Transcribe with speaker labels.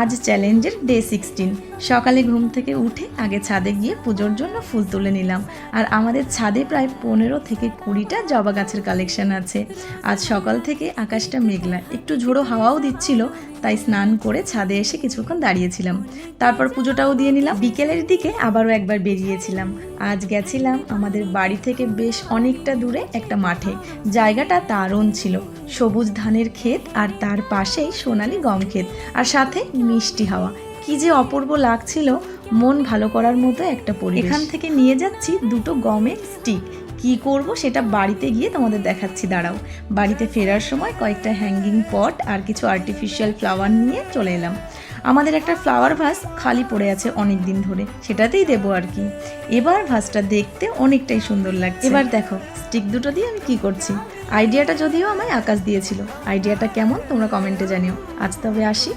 Speaker 1: আজ চ্যালেঞ্জের day sixteen সকালে ঘুম থেকে উঠে আগে ছাদে গিয়ে পুজোর জন্য ফুল তুলে নিলাম। আর আমাদের ছাদে প্রায় পনেরো থেকে কুড়িটা জবা গাছের কালেকশন আছে। আজ সকাল থেকে আকাশটা মেঘলা, একটু ঝোড়ো হাওয়াও দিচ্ছিল, তাই স্নান করে ছাদে এসে কিছুক্ষণ দাঁড়িয়েছিলাম। তারপর পুজোটাও দিয়ে নিলাম। বিকেলের দিকে আবারও একবার বেরিয়েছিলাম। আজ গেছিলাম আমাদের বাড়ি থেকে বেশ অনেকটা দূরে একটা মাঠে। জায়গাটা দারুণ ছিল। সবুজ ধানের ক্ষেত আর তার পাশেই সোনালি গম ক্ষেত। আর সাথে মিষ্টি হাওয়া। কি যে অপূর্ব লাগছিল মন ভালো করার মতো একটা পরিবেশ। এখান থেকে নিয়ে যাচ্ছি দুটো গমের স্টিক। কি করব সেটা বাড়িতে গিয়ে তোমাদের দেখাচ্ছি দাঁড়াও। বাড়িতে ফেরার সময় কয়েকটা হ্যাঙ্গিং পট আর কিছু আর্টিফিশিয়াল ফ্লাওয়ার নিয়ে চলে এলাম। আমাদের একটা ফ্লাওয়ার ভাস খালি পড়ে আছে অনেক দিন ধরে। সেটাতেই দেবো আর কি। এবার ভাসটা দেখতে অনেকটাই সুন্দর লাগছে। এবার দেখো স্টিক দুটো দিয়ে আমি কি করছি? আইডিয়াটা যদিও আমায় আকাশ দিয়েছিল। আইডিয়াটা কেমন? তোমরা কমেন্টে জানিও। আজ তবে আসি।